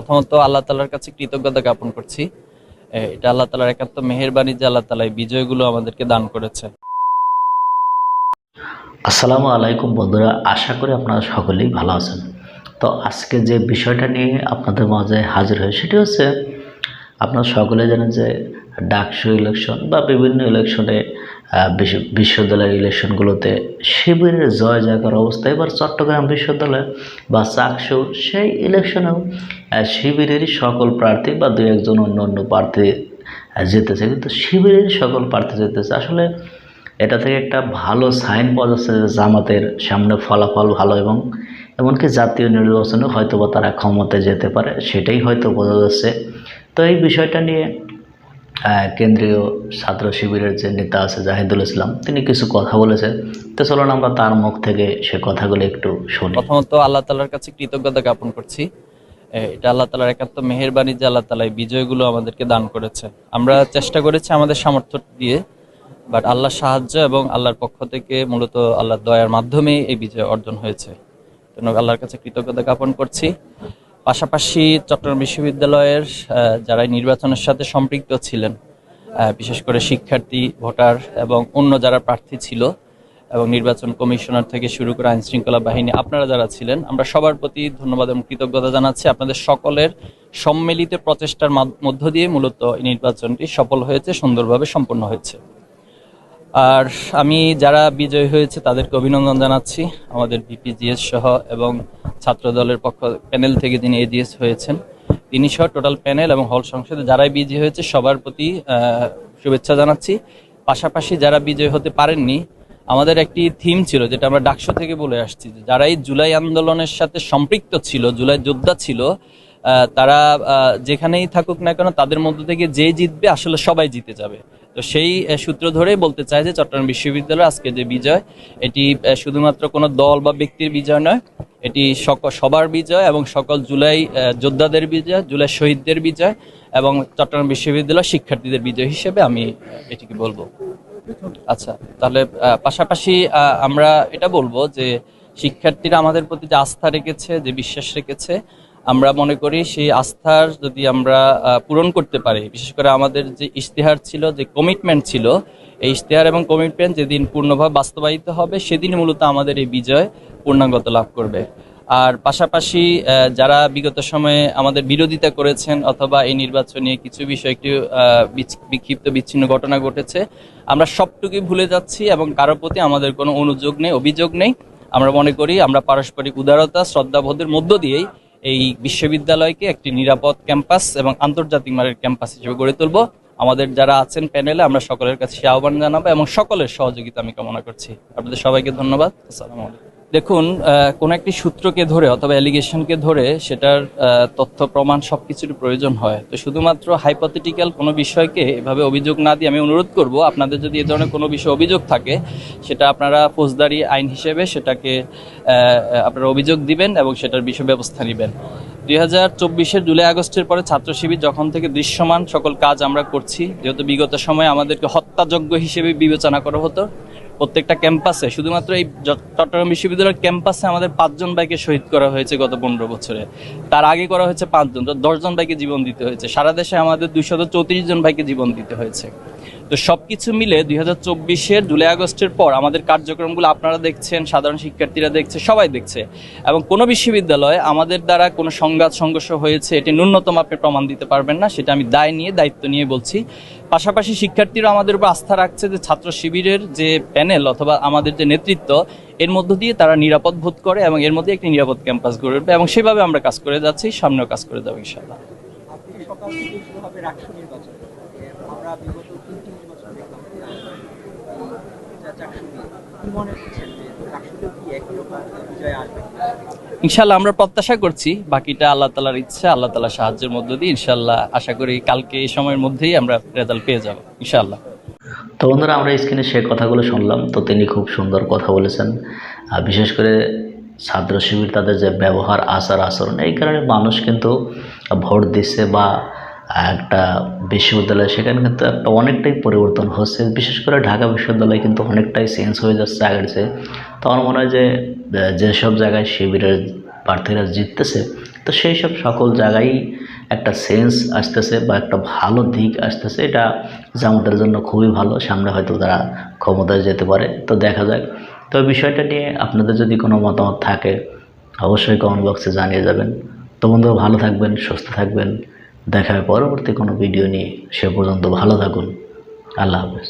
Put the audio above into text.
প্রথমত আল্লাহ তালার কাছে কৃতজ্ঞতা জ্ঞাপন করছি। এটা আল্লাহ তালার একাত্ম মেহেরবানি যে আল্লাহ তালা বিজয়গুলো আমাদেরকে দান করেছে আসসালামু আলাইকুম বন্ধুরা, আশা করি আপনারা সকলেই ভালো আছেন। তো আজকে যে বিষয়টা নিয়ে আপনাদের মাঝে হাজির হয়ে সেটি হচ্ছে, আপনারা সকলে জানেন যে ডাকসু ইলেকশন বা বিভিন্ন ইলেকশনে বিশ্ববিদ্যালয়ের ইলেকশনগুলোতে শিবিরের জয় জয়কার অবস্থা। এবার চট্টগ্রাম বিশ্ববিদ্যালয় বা চাকসু সেই ইলেকশনেও শিবিরেরই সকল প্রার্থী বা দু একজন অন্য অন্য প্রার্থী জিতেছে। কিন্তু শিবিরের সকল প্রার্থী জিতেছে। আসলে এটা থেকে একটা ভালো সাইন পাওয়া যাচ্ছে যে জামাতের সামনে ফলাফল ভালো এবং এমনকি জাতীয় নির্বাচনে হয়তো বা তারা ক্ষমতায় যেতে পারে, সেটাই হয়তো বোঝা যাচ্ছে। তো এই বিষয়টা নিয়ে কেন্দ্রীয় ছাত্র শিবিরের যে নেতা আছে জাহিদুল ইসলাম, তিনি কিছু কথা বলেছেন। তো চলুন আমরা তার মুখ থেকে সে কথাগুলো একটু শুনি। প্রথমত আল্লাহ তালার কাছে কৃতজ্ঞতা জ্ঞাপন করছি। এটা আল্লাহ তালার একাত্ম মেহেরবানি যে আল্লাহ তালা বিজয়গুলো আমাদেরকে দান করেছে আমরা চেষ্টা করেছি আমাদের সামর্থ্য দিয়ে, বাট আল্লাহর সাহায্য এবং আল্লাহর পক্ষ থেকে মূলত আল্লাহর দয়ার মাধ্যমে এই বিজয় অর্জন হয়েছে। আল্লাহর কাছে কৃতজ্ঞতা জ্ঞাপন করছি। পাশাপাশি চট্টগ্রাম বিশ্ববিদ্যালয়ের যারা নির্বাচনের সাথে সম্পৃক্ত ছিলেন বিশেষ করে শিক্ষার্থী, ভোটার এবং অন্য যারা প্রার্থী ছিল এবং নির্বাচন কমিশনার থেকে শুরু করে আইন শৃঙ্খলা বাহিনী, আপনারা যারা ছিলেন, আমরা সবার প্রতি ধন্যবাদ এবং কৃতজ্ঞতা জানাচ্ছি। আপনাদের সকলের সম্মিলিত প্রচেষ্টার মধ্য দিয়ে মূলত এই নির্বাচনটি সফল হয়েছে, সুন্দরভাবে সম্পন্ন হয়েছে। আর আমি যারা বিজয়ী হয়েছে, তাদেরকে অভিনন্দন জানাচ্ছি। আমাদের বিপিজিএস সহ এবং ছাত্র দলের পক্ষ প্যানেল থেকে যিনি এজিএস হয়েছেন, তিনি সহ টোটাল প্যানেল এবং হল সংসদে যারাই বিজয়ী হয়েছে সবার প্রতি শুভেচ্ছা জানাচ্ছি। পাশাপাশি যারা বিজয়ী হতে পারেননি, আমাদের একটি থিম ছিল, যেটা আমরা ডাকশো থেকে বলে আসছি যারাই জুলাই আন্দোলনের সাথে সম্পৃক্ত ছিল, জুলাই যোদ্ধা ছিল তারা যেখানেই থাকুক না কেন, তাদের মধ্য থেকে যে জিতবে, আসলে সবাই জিতে যাবে। তো সেই সূত্র ধরেই বলতে চাই যে চট্টগ্রাম বিশ্ববিদ্যালয় আজকে যে বিজয়, এটি শুধুমাত্র কোনো দল বা ব্যক্তির বিজয় নয়, এটি সক- সবার বিজয় এবং সকল জুলাই যোদ্ধাদের বিজয়, জুলাই শহীদদের বিজয় এবং চট্টগ্রাম বিশ্ববিদ্যালয় শিক্ষার্থীদের বিজয় হিসেবে আমি এটিকে বলব। আচ্ছা তাহলে পাশাপাশি আমরা এটা বলব যে শিক্ষার্থীরা আমাদের প্রতি যে আস্থা রেখেছে, যে বিশ্বাস রেখেছে আমরা মনে করি সেই আস্থার যদি আমরা পূরণ করতে পারি, বিশেষ করে আমাদের যে ইশতেহার ছিল, যে কমিটমেন্ট ছিল, এই ইশতেহার এবং কমিটমেন্ট যেদিন পূর্ণভাবে বাস্তবায়িত হবে সেদিন মূলত আমাদের এই বিজয় পূর্ণাঙ্গত লাভ করবে। আর পাশাপাশি যারা বিগত সময়ে আমাদের বিরোধিতা করেছেন অথবা এই নির্বাচনে কিছু বিষয় একটু বিক্ষিপ্ত বিচ্ছিন্ন ঘটনা ঘটেছে, আমরা সবটুকুই ভুলে যাচ্ছি এবং কারোর প্রতি আমাদের কোনো অনুযোগ নেই, অভিযোগ নেই। আমরা মনে করি আমরা পারস্পরিক উদারতা, শ্রদ্ধাবোধের মধ্য দিয়েই এই বিশ্ববিদ্যালয়কে একটি নিরাপদ ক্যাম্পাস এবং আন্তর্জাতিক মানের ক্যাম্পাস হিসেবে গড়ে তুলব। আমাদের যারা আছেন প্যানেলে আমরা সকলের কাছে আহ্বান জানাব এবং সকলের সহযোগিতা আমি কামনা করছি। আপনাদের সবাইকে ধন্যবাদ। আসসালামু আলাইকুম। দেখুন কোন একটি সূত্রকে ধরে অথবা অ্যালিগেশনকে ধরে সেটার তথ্য, প্রমাণ সবকিছুর প্রয়োজন হয়। তো শুধুমাত্র হাইপোথেটিক্যাল কোনো বিষয়কে এভাবে অভিযোগ না দিয়ে আমি অনুরোধ করব, আপনাদের যদি এ ধরনের কোনো বিষয় অভিযোগ থাকে, সেটা আপনারা ফৌজদারি আইন হিসেবে সেটাকে আপনারা অভিযোগ দিবেন এবং সেটার বিষয় ব্যবস্থা নেবেন। দুই হাজার চব্বিশের জুলাই আগস্টের পরে ছাত্র শিবির যখন থেকে দৃশ্যমান সকল কাজ আমরা করছি, যেহেতু বিগত সময়ে আমাদেরকে হত্যাযোগ্য হিসেবে বিবেচনা করা হতো প্রত্যেকটা ক্যাম্পাসে, শুধুমাত্র এই চট্টগ্রাম বিশ্ববিদ্যালয়ের ক্যাম্পাসে আমাদের পাঁচজন বাইকে শহীদ করা হয়েছে গত পনেরো বছরে। তার আগে করা হয়েছে পাঁচজন, তো দশজন ভাইকে জীবন দিতে হয়েছে। সারা দেশে আমাদের দুইশত চৌত্রিশ জন ভাইকে জীবন দিতে হয়েছে। তো সব কিছু মিলে দুই হাজার চব্বিশের জুলাই আগস্টের পর আমাদের কার্যক্রমগুলো আপনারা দেখছেন, সাধারণ শিক্ষার্থীরা দেখছে, সবাই দেখছে। এবং কোনো বিশ্ববিদ্যালয়ে আমাদের দ্বারা কোনো সংঘাত, সংঘর্ষ হয়েছে, এটি ন্যূনতম আপনি প্রমাণ দিতে পারবেন না, সেটা আমি দায় নিয়ে, দায়িত্ব নিয়ে বলছি। পাশাপাশি শিক্ষার্থীরা আমাদের উপর আস্থা রাখছে যে ছাত্র শিবিরের যে প্যানেল অথবা আমাদের যে নেতৃত্ব, এর মধ্য দিয়ে তারা নিরাপদ বোধ করে এবং এর মধ্যে একটি নিরাপদ ক্যাম্পাস গড়ে উঠবে এবং সেভাবে আমরা কাজ করে যাচ্ছি, সামনেও কাজ করে যাব নির্বাচন আমরা বিগত তিনটি নির্বাচন দেখলাম যা চাকসু কি মনে করছেন যে রাষ্ট্রীয় কি একই রকম বিজয় আসবে ইনশাল্লাহ আমরা প্রত্যাশা করছি, বাকিটা আল্লাহ তালার ইচ্ছা, আল্লাহ তালার সাহায্যের মধ্য দিয়ে ইনশাল্লাহ আশা করি কালকে এই সময়ের মধ্যেই আমরা রেজাল্ট পেয়ে যাব ইনশাল্লাহ তো বন্ধুরা, আমরা স্ক্রিনে সে কথাগুলো শুনলাম, তো তিনি খুব সুন্দর কথা বলেছেন। বিশেষ করে ছাত্র শিবির তাদের যে ব্যবহার, আচার, আচরণ, এই কারণে মানুষ কিন্তু ভোট দিচ্ছে বা একটা বিশ্ববিদ্যালয়, সেখানে কিন্তু একটা অনেকটাই পরিবর্তন হচ্ছে। বিশেষ করে ঢাকা বিশ্ববিদ্যালয় কিন্তু অনেকটাই চেঞ্জ হয়ে যাচ্ছে আগের চেয়ে। তো আমার মনে হয় যে যেসব জায়গায় শিবিরের প্রার্থীরা জিততেছে, তো সেই সব সকল জায়গায় একটা সেন্স আসতেছে বা একটা ভালো দিক আসতেছে। এটা জামাতের জন্য খুবই ভালো, সামনে হয়তো তারা ক্ষমতায় যেতে পারে। তো দেখা যাক। তো বিষয়টা নিয়ে আপনাদের যদি কোনো মতামত থাকে, অবশ্যই কমেন্ট বক্সে জানিয়ে যাবেন। তো বন্ধুরা, ভালো থাকবেন, সুস্থ থাকবেন। দেখা পরবর্তী কোনো ভিডিও নিয়ে সে পর্যন্ত ভালো থাকুন। আল্লাহ হাফেজ।